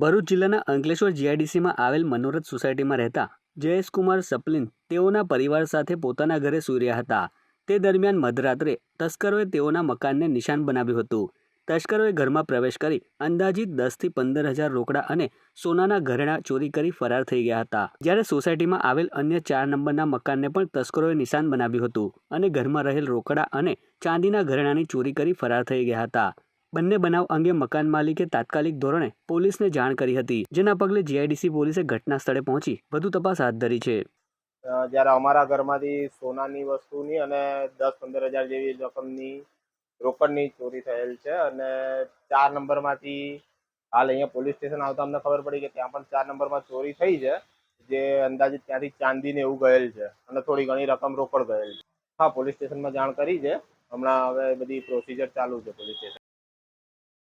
ભરૂચ જિલ્લાના અંકલેશ્વર જીઆઈડીસીમાં આવેલ મનોરથ સોસાયટીમાં રહેતા જયેશકુમાર સપલિન તેઓના પરિવાર સાથે પોતાના ઘરે સૂઈ રહ્યા હતા. તે દરમિયાન મધરાત્રે તસ્કરોએ તેઓના મકાનને નિશાન બનાવ્યું હતું. તસ્કરોએ ઘરમાં પ્રવેશ કરી અંદાજિત દસથી પંદર હજાર રોકડા અને સોનાના ઘરેણાં ચોરી કરી ફરાર થઈ ગયા હતા. જ્યારે સોસાયટીમાં આવેલ અન્ય ચાર નંબરના મકાનને પણ તસ્કરોએ નિશાન બનાવ્યું હતું અને ઘરમાં રહેલ રોકડા અને ચાંદીના ઘરેણાંની ચોરી કરી ફરાર થઈ ગયા હતા. બંને બનાવ અંગે મકાન માલિકે તાત્કાલિક ધોરણે પોલીસને જાણ કરી હતી, જેના પગલે જીઆઈડીસી પોલીસે ઘટના સ્થળે પહોંચી વધુ તપાસ હાથ ધરી છે. જ્યારે અમારા ઘરમાંથી સોનાની વસ્તુની અને દસ પંદર હજાર જેવી રકમની રોકડની ચોરી થયેલ છે અને ચાર નંબરમાંથી હાલ અહીંયા પોલીસ સ્ટેશન આવતા અમને ખબર પડી કે ત્યાં પણ ચાર નંબરમાં ચોરી થઈ છે, જે અંદાજિત ત્યાંથી ચાંદી ને એવું ગયેલ છે અને થોડી ઘણી રકમ રોકડ ગયેલ છે. હા, પોલીસ સ્ટેશનમાં જાણ કરી છે. હમણાં હવે બધી પ્રોસિજર ચાલુ છે પોલીસ સ્ટેશન